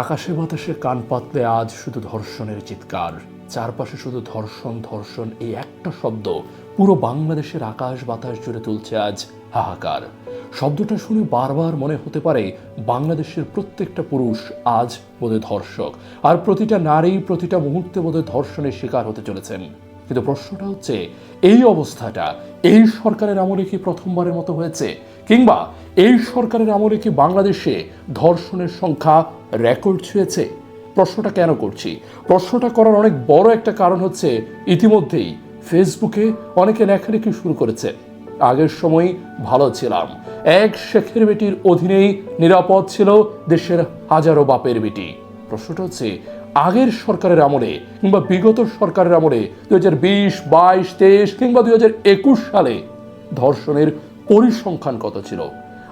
আকাশে বাতাসে কান পাতলে আজ শুধু ধর্ষণের চিৎকার। চারপাশে শুধু ধর্ষণ ধর্ষণ, এই একটা শব্দ পুরো বাংলাদেশের আকাশ বাতাস জুড়ে তুলছে আজ হাহাকার। শব্দটা শুনে বারবার মনে হতে পারে বাংলাদেশের প্রত্যেকটা পুরুষ আজ বোধে ধর্ষক, আর প্রতিটা নারী প্রতিটা মুহূর্তে বোধে ধর্ষণের শিকার হতে চলেছেন। কিন্তু প্রশ্নটা হচ্ছে, এই অবস্থাটা এই সরকারের আমলে কি প্রথমবারের মতো হয়েছে? কিংবা এই সরকারের আমলে কি বাংলাদেশে ধর্ষণের সংখ্যা রেকর্ড ছুঁয়েছে? প্রশ্নটা কেন করছি? প্রশ্নটা করার অনেক বড় একটা কারণ হচ্ছে, ইতিমধ্যেই ফেসবুকে অনেকে লেখালেখি শুরু করেছে। আগের সময় ভালো ছিলাম। এক শেখের বেটির অধীনেই নিরাপদ ছিল দেশের হাজারো বাপের বেটি। প্রশ্নটা হচ্ছে আগের সরকারের আমলে কিংবা বিগত সরকারের আমলে দুই হাজার বিশ, বাইশ, তেইশ কিংবা দুই হাজার একুশ সালে ধর্ষণের পরিসংখ্যান কত ছিল?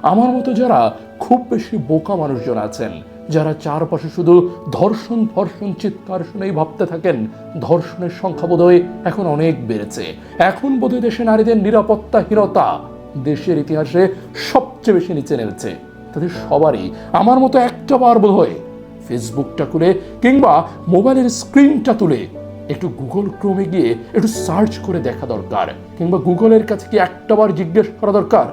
আমার মতো যারা খুব বেশি বোকা মানুষজন আছেন, যারা চারপাশে শুধু ধর্ষণ ধর্ষণ, চিৎকার শুনেই ভাবতে থাকেন, ধর্ষণের সংখ্যা বোধহয় এখন অনেক বেড়েছে। এখন বোধহয় দেশে নারীদের নিরাপত্তাহীনতা দেশের ইতিহাসে সবচেয়ে বেশি নিচে নেমেছে। তাদের সবারই, আমার মতো একটা বার বোধ হয় ফেসবুকটা খুলে কিংবা মোবাইলের স্ক্রিনটা তুলে একটু গুগল ক্রোমে গিয়ে একটু সার্চ করে দেখা দরকার, কিংবা গুগলের কাছে কি একটাবার জিজ্ঞেস করা দরকার?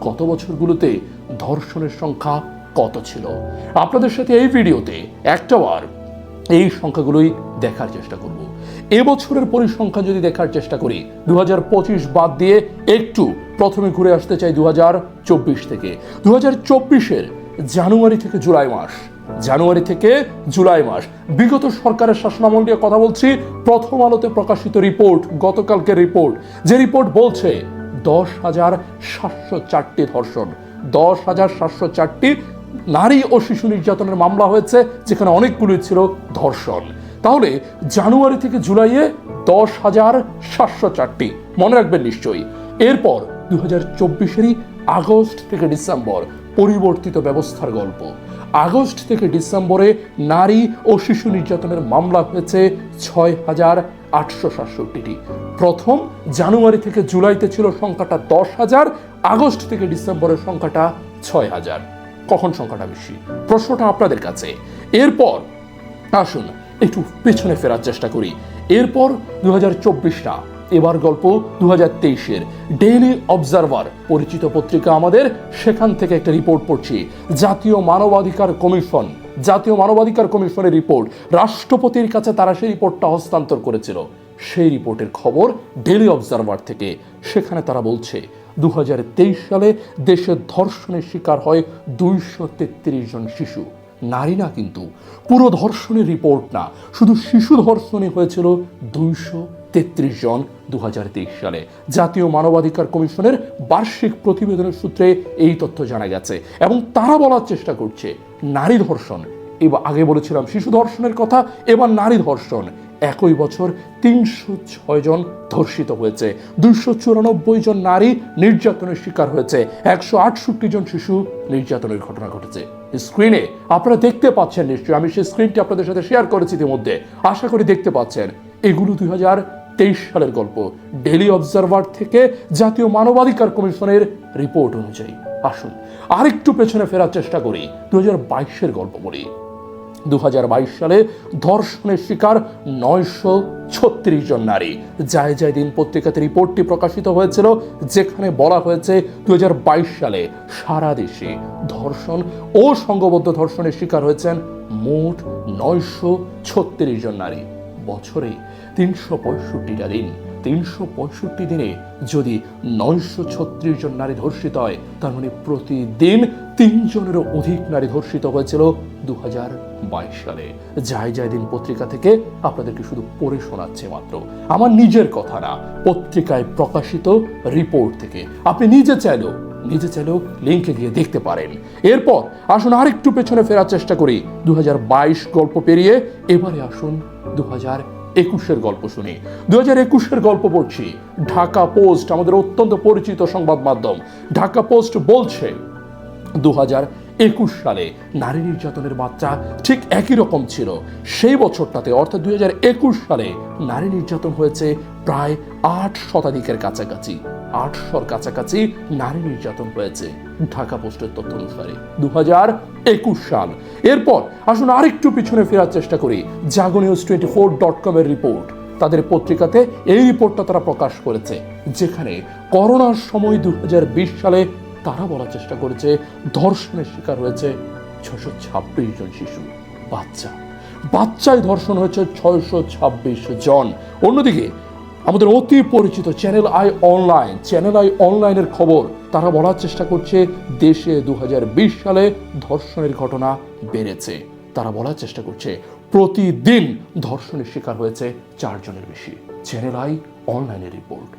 গত বছরগুলোতে ধর্ষণের সংখ্যা কত ছিল? আপনাদের সাথে এই ভিডিওতে একটা একটাবার এই সংখ্যাগুলোই দেখার চেষ্টা করব। এবছরের পরিসংখ্যা যদি দেখার চেষ্টা করি দু হাজার পঁচিশ বাদ দিয়ে একটু প্রথমে ঘুরে আসতে চাই দুহাজার চব্বিশ থেকে। দু হাজার জানুয়ারি থেকে জুলাই মাস। জানুয়ারি থেকে জুলাই মাস। বিগত সরকারের শাসনামল নিয়ে কথা বলছি। প্রথম আলোতে প্রকাশিত রিপোর্ট গতকালকের রিপোর্ট। যে রিপোর্ট বলছে, দশ হাজার সাতশো চারটি ধর্ষণ। দশ হাজার সাতশো চারটি নারী ও শিশু নির্যাতনের মামলা হয়েছে, যেখানে অনেকগুলোই ছিল ধর্ষণ। তাহলে জানুয়ারি থেকে জুলাইয়ে দশ হাজার সাতশো চারটি। মনে রাখবেন নিশ্চয়ই। এরপর দু হাজার চব্বিশেরই আগস্ট থেকে ডিসেম্বর পরিবর্তিত ব্যবস্থার গল্প। আগস্ট থেকে ডিসেম্বরে নারী ও শিশু নির্যাতনের মামলা হয়েছে ছয় হাজার আটশো সাতষট্টিটি। প্রথম জানুয়ারি থেকে জুলাইতে ছিল সংখ্যাটা দশ হাজার আগস্ট থেকে ডিসেম্বরের সংখ্যাটা ছয় হাজার কখন সংখ্যাটা বেশি? প্রশ্নটা আপনাদের কাছে। এরপর আসুন একটু পেছনে ফেরার চেষ্টা করি। এরপর দু হাজার চব্বিশটা এবার গল্প দু হাজার তেইশের। ডেইলি অবজারভার পরিচিত পত্রিকা আমাদের, সেখান থেকে একটা রিপোর্ট পড়ছি। জাতীয় মানবাধিকার কমিশন, জাতীয় মানবাধিকার কমিশনের রিপোর্ট রাষ্ট্রপতির কাছে তারা সেই রিপোর্টটা হস্তান্তর করেছিল। সেই রিপোর্টের খবর ডেইলি অবজারভার থেকে। সেখানে তারা বলছে দুই হাজার তেইশ সালে দেশে ধর্ষণের শিকার হয় দুইশো তেত্রিশ জন শিশু। নারী না কিন্তু পুরো ধর্ষণের রিপোর্ট না, শুধু শিশু ধর্ষণই হয়েছিল দুইশো তেত্রিশ জন দু হাজার তেইশ সালে। জাতীয় মানবাধিকার কমিশনের বার্ষিক প্রতিবেদনের সূত্রে এই তথ্য জানা গেছে এবং তারা বলার চেষ্টা করছে, নারী ধর্ষণ। এবার আগে বলেছিলাম শিশু ধর্ষণের কথা, এবার নারী ধর্ষণ। একই বছর তিনশো ছয় জন ধর্ষিত হয়েছে, দুইশো চুরানব্বই জন নারী নির্যাতনের শিকার হয়েছে, একশো আটষট্টি জন শিশু নির্যাতনের ঘটনা ঘটেছে। স্ক্রিনে আপনারা দেখতে পাচ্ছেন নিশ্চয়ই, আমি সেই স্ক্রিনটি আপনাদের সাথে শেয়ার করেছি ইতিমধ্যে। আশা করি দেখতে পাচ্ছেন। এগুলো দুই হাজার তেইশ সালের গল্প ডেলি অবজারভার থেকে জাতীয় মানবাধিকার কমিশনের রিপোর্ট অনুযায়ী। আসুন, আরেকটু পেছনে ফেরার চেষ্টা করি দু হাজার গল্প বলি দু সালে ধর্ষণের শিকার নয়শো ছত্রিশ জন নারী। যায় যায় দিন পত্রিকাতে রিপোর্টটি প্রকাশিত হয়েছিল, যেখানে বলা হয়েছে দুই হাজার বাইশ সালে সারা দেশে ধর্ষণ ও সংঘবদ্ধ ধর্ষণের শিকার হয়েছেন মোট নয়শো ছত্রিশ জন নারী। বছরে তিনশো পঁয়ষট্টিটা দিন। তিনশো পঁয়ষট্টি দিনে যদি নয়শো ছত্রিশ জন নারী ধর্ষিত হয়, তার মানে প্রতিদিন তিনজনেরও অধিক নারী ধর্ষিত হয়েছিল দু হাজার বাইশ সালে। যাই যাই দিন পত্রিকা থেকে আপনাদেরকে শুধু পড়ে শোনাচ্ছে মাত্র। আমার নিজের কথা না, পত্রিকায় প্রকাশিত রিপোর্ট থেকে। আপনি নিজে চাইলেও নিজে চাইলেও লিঙ্কে গিয়ে দেখতে পারেন। এরপর আসুন আরেকটু পেছনে ফেরার চেষ্টা করি। দু হাজার বাইশ গল্প পেরিয়ে এবারে আসুন দু হাজার একুশের গল্প শুনি। দু হাজার একুশের গল্প পড়ছি। ঢাকা পোস্ট, আমাদের অত্যন্ত পরিচিত সংবাদ মাধ্যম। ঢাকা পোস্ট বলছে দু হাজার একুশ সালে নারী নির্যাতনের মাত্রা ঠিক একই রকম ছিল। সেই বছরটাতে, অর্থাৎ দুই হাজার একুশ সালে, নারী নির্যাতন হয়েছে প্রায় আট শতাধিকের কাছাকাছি। আটশোর কাছাকাছি নারী নির্যাতন হয়েছে ঢাকা পোস্টের তথ্য অনুসারে। দু হাজার একুশ সাল। এরপর আসুন আরেকটু পিছনে ফেরার চেষ্টা করি। Jago news twenty four dot কমের রিপোর্ট। তাদের পত্রিকাতে এই রিপোর্টটা তারা প্রকাশ করেছে, যেখানে করোনার সময় দু হাজার বিশ সালে তারা বলার চেষ্টা করেছে, ধর্ষণের শিকার হয়েছে ছশো ছাব্বিশ জন শিশু, বাচ্চা। বাচ্চায় ধর্ষণ হয়েছে ছয়শো ছাব্বিশ জন। অন্যদিকে আমাদের অতি পরিচিত channel I online channel I অনলাইনের খবর। তারা বলার চেষ্টা করছে, দেশে দুই হাজার বিশ সালে ধর্ষণের ঘটনা বেড়েছে। তারা বলার চেষ্টা করছে, প্রতিদিন ধর্ষণের শিকার হয়েছে চারজনের বেশি। চ্যানেল আই অনলাইনের রিপোর্ট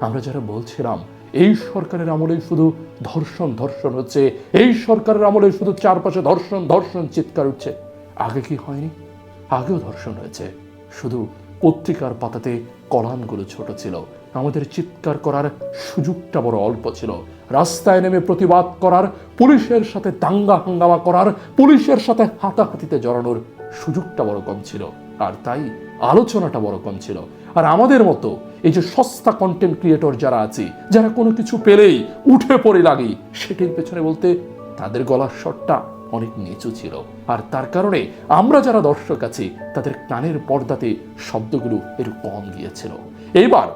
আমরা যারা বলছিলাম, এই সরকারের আমলে শুধু ধর্ষণ ধর্ষণ হচ্ছে, এই সরকারের আমলে শুধু চারপাশে ধর্ষণ ধর্ষণ, চিৎকার উঠছে। আগে কি হয়নি? আগেও ধর্ষণ হয়েছে। শুধু পত্রিকার পাতাতে কলামগুলো ছোট ছিল। আমাদের চিৎকার করার সুযোগটা বড় অল্প ছিল। রাস্তায় নেমে প্রতিবাদ করার, পুলিশের সাথে দাঙ্গা হাঙ্গামা করার, পুলিশের সাথে হাতাহাতিতে জড়ানোর সুযোগটা বড় কম ছিল। আর তাই আলোচনাটা বড় কম ছিল। আর আমাদের মতো এই যে সস্তা কন্টেন্ট ক্রিয়েটর যারা আছি, যারা কোনো কিছু পেলেই উঠে পড়ে লাগি, সেটির পেছনে বলতে তাদের গলার স্বরটা অনেক নিচু ছিল। আর তার কারণে আমরা যারা দর্শক আছি, তাদের কানের পর্দাতে শব্দগুলো একটু কম গিয়েছিল। এইবার,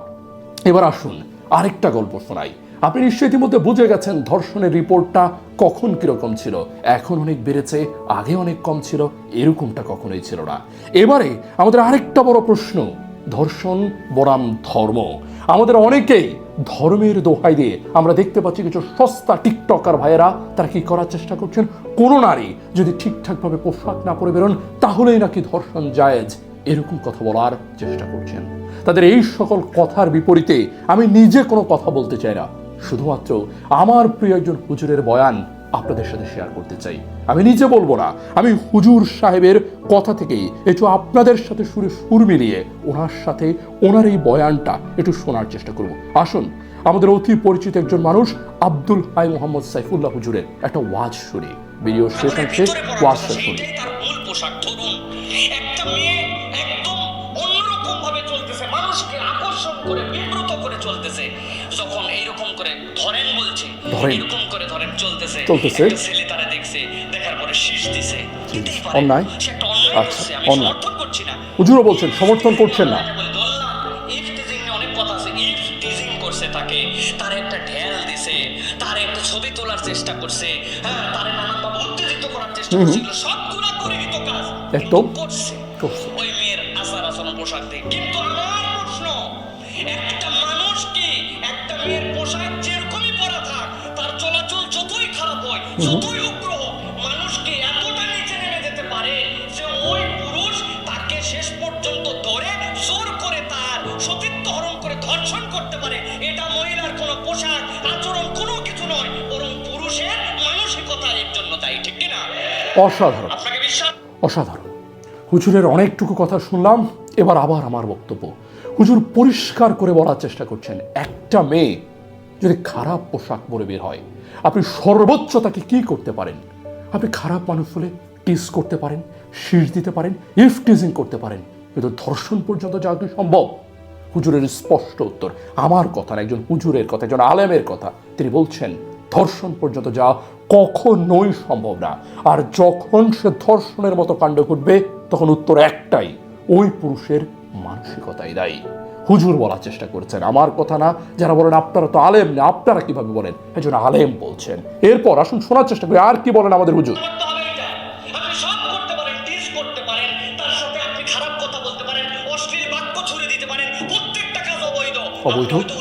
এবার আসুন আরেকটা গল্প শোনাই। আপনি নিশ্চয়ই ইতিমধ্যে বুঝে গেছেন ধর্ষণের রিপোর্টটা কখন কীরকম ছিল। এখন অনেক বেড়েছে, আগে অনেক কম ছিল, এরকমটা কখনোই ছিল না। এবারে আমাদের আরেকটা বড় প্রশ্ন, ধর্ষণ বরাম ধর্ম। আমাদের অনেকেই ধর্মের দোহাই দিয়ে আমরা দেখতে পাচ্ছি কিছু সস্তা টিকটকার ভাইয়েরা, তারা কি করার চেষ্টা করছেন? কোনো নারী যদি ঠিকঠাকভাবে পোশাক না পরে বেরোন, তাহলেই নাকি ধর্ষণ জায়েজ। এরকম কথা বলার চেষ্টা করছেন। তাদের এই সকল কথার বিপরীতে আমি নিজে কোনো কথা বলতে চাই না। শুধুমাত্র আমার প্রিয় একজন হুজুরের বয়ান আপনাদের সাথে শেয়ার করতে চাই। আমি নিজে বলব না আমি হুজুর সাহেবের কথা থেকেই একটু আপনাদের সাথে সুরে সুর মিলিয়ে ওনার সাথে ওনার এই বয়ানটা একটু শোনার চেষ্টা করব। আসুন আমাদের অতি পরিচিত একজন মানুষ আব্দুল হাই মোহাম্মদ সাইফুল্লাহ হুজুরের একটা ওয়াজ শুনি। ভিডিও শেষ অংশে ওয়াজটা শুনি সেটাই তার মূল পোশাক ধরুন মানুষকে ধরেন চলতেছে চলতেছে। ছেলে তারা দেখছে দেখার পরে শীষ দিছে অন্যায়? আচ্ছা, অন্যায়। করছি না হুজুরও বলছেন সমর্থন করছেন না বলে ধরলাম, if teasing নিয়ে অনেক কথা আছে। if teasing করছে তাকে, তার একটা ঢেল দিছে, তার একটা ছবি তোলার চেষ্টা করছে, হ্যাঁ, তারে নানানভাবে উত্তেজিত করার চেষ্টা কাজ। করছে। ওই মেয়ের আচার আচরণ পোশাক দিয়ে। কিন্তু আমার প্রশ্ন, একটা মানুষ কি একটা মেয়ের পোশাক যেরকমই হয়, যতই উগ্র হোক, মানুষ কি এতটা নিচে নেমে যেতে পারে যে ওই পুরুষ তাকে শেষ পর্যন্ত ধরে জোর করে তার সতীত্ব হরণ করে ধর্ষণ করতে পারে। এটা মহিলার কোনো পোশাক আচরণ কোনো কিছু নয়। বরং পুরুষের মানসিকতা এর জন্য দায়ী ঠিক কিনা অসাধারণ। আপনাকে বিশ্বাস অসাধারণ। হুজুরের অনেকটুকু কথা শুনলাম এবার আবার আমার বক্তব্য। হুজুর পরিষ্কার করে বলার চেষ্টা করছেন একটা মেয়ে যদি খারাপ পোশাক পরে বের হয় আপনি সর্বোচ্চ তাকে কি করতে পারেন? আপনি খারাপ মানুষ হলে টিস করতে পারেন, শীষ দিতে পারেন, ইফ টিজিং করতে পারেন। কিন্তু ধর্ষণ পর্যন্ত যাওয়া কি সম্ভব? হুজুরের স্পষ্ট উত্তর। আমার কথা না একজন হুজুরের কথা, একজন আলেমের কথা। তিনি বলছেন, ধর্ষণ পর্যন্ত যাওয়া কখনোই সম্ভব না। আর যখন সে ধর্ষণের মতো কাণ্ড ঘটবে, তখন উত্তর একটাই, ওই পুরুষের মানসিকতাই দায়ী। হুজুর বলার চেষ্টা করছেন। আমার কথা না যারা বলেন আপনারা তো আলেম না আপনারা কীভাবে বলেন? একজন আলেম বলছেন। এরপর আসুন শোনার চেষ্টা করি আর কি বলেন আমাদের হুজুর? করতে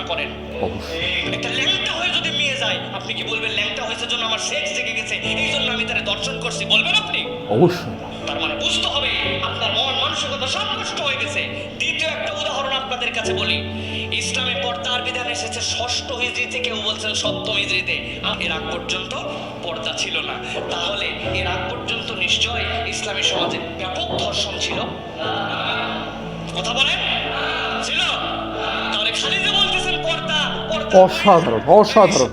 এটা করেন। একটা ল্যাংটা হয়ে যদি মেয়ে যায় আপনি কি বলবেন ল্যাংটা হয়েছে জন্য আমার সেক্স জেগে গেছে এই জন্য আমি তারে দর্শন করছি বলবেন আপনি? অবশ্যই। তার মানে বুঝতে হবে আপনার মন মানসিকতা সব নষ্ট হয়ে গেছে। দ্বিতীয় একটা উদাহরণ আপনাদের কাছে বলি। ইসলামে পর্দার বিধান এসেছে ষষ্ঠ হিজড়িতে কেউ বলছেন সপ্তম হিজড়িতে। এর আগ পর্যন্ত পর্দা ছিল না। তাহলে এর আগ পর্যন্ত নিশ্চয় ইসলামী সমাজে ব্যাপক ধর্ষণ ছিল? কথা বলেন? ছিল? অসাধারণ অসাধারণ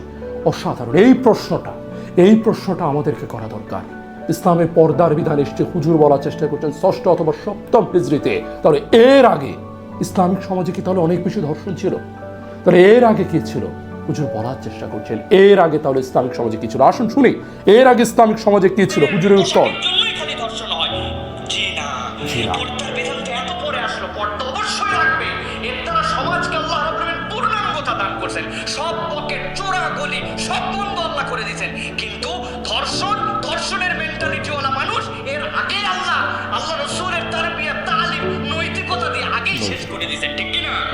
অসাধারণ। এই প্রশ্নটা এই প্রশ্নটা আমাদেরকে করা দরকার। ইসলামের পর্দার বিধান এসছে, হুজুর বলার চেষ্টা করছেন ষষ্ঠ অথবা সপ্তম হিজড়িতে তাহলে এর আগে ইসলামিক সমাজে কি তাহলে অনেক বেশি ধর্ষণ ছিল? তাহলে এর আগে কি ছিল? হুজুর বলার চেষ্টা করছেন। এর আগে তাহলে ইসলামিক সমাজে কি ছিল? আসুন শুনি। এর আগে ইসলামিক সমাজে কি ছিল? হুজুরের উত্তর।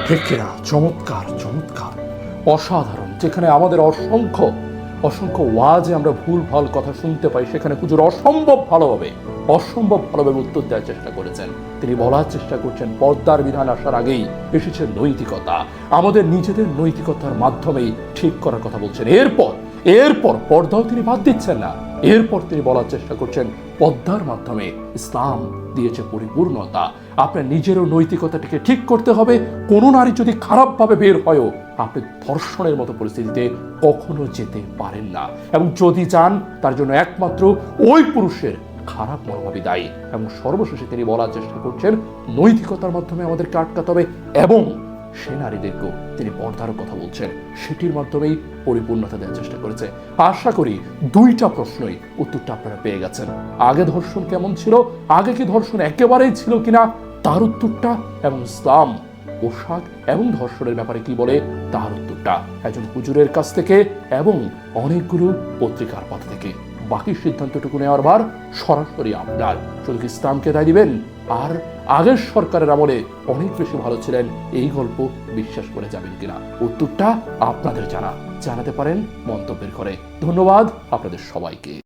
ঠিক চমৎকার চমৎকার। অসাধারণ, যেখানে আমাদের অসংখ্য অসংখ্য ওয়াজে আমরা ভুল, ভালো কথা শুনতে পাই, সেখানে হুজুর অসম্ভব ভালোভাবে অসম্ভব ভালোভাবে উত্তর দেওয়ার চেষ্টা করেছেন। তিনি বলার চেষ্টা করছেন, পর্দার বিধান আসার আগেই এসেছে নৈতিকতা। আমাদের নিজেদের নৈতিকতার মাধ্যমেই ঠিক করার কথা বলছেন। এরপর এরপর পর্দাও তিনি বাদ দিচ্ছেন না। এরপর তিনি বলার চেষ্টা করছেন পদ্মার মাধ্যমে ইসলাম দিয়েছে পরিপূর্ণতা। আপনার নিজেরও নৈতিকতাটিকে ঠিক করতে হবে, কোনো নারী যদি খারাপভাবে বের হয়ও আপনি ধর্ষণের মতো পরিস্থিতিতে কখনো যেতে পারেন না। এবং যদি যান তার জন্য একমাত্র ওই পুরুষের খারাপ মনোভাবই দায়ী। এবং সর্বশেষে তিনি বলার চেষ্টা করছেন, নৈতিকতার মাধ্যমে আমাদেরকে আটকাতে হবে এবং সে নারীদেরকেও তিনি পর্দার কথা বলছেন। সেটির মাধ্যমেই পরিপূর্ণতা দেওয়ার চেষ্টা করেছে। আশা করি দুইটা প্রশ্নই উত্তরটা আপনারা পেয়ে গেছেন। আগে ধর্ষণ কেমন ছিল? আগে কি ধর্ষণ একেবারেই ছিল কিনা? তার উত্তরটা এবং ইসলাম, পোশাক এবং ধর্ষণের ব্যাপারে কি বলে? তার উত্তরটা একজন হুজুরের কাছ থেকে এবং অনেকগুলো পত্রিকার পাতা থেকে। বাকি সিদ্ধান্তটুকু নেওয়ার ভার সরাসরি আপনার। শুধু ইসলামকে দায় দিবেন? আর আগের সরকারের আমলে অনেক বেশি ভালো ছিলেন, এই গল্প বিশ্বাস করে যাবেন কিনা? উত্তরটা আপনাদের জানা। জানাতে পারেন মন্তব্যের ঘরে। ধন্যবাদ আপনাদের সবাইকে।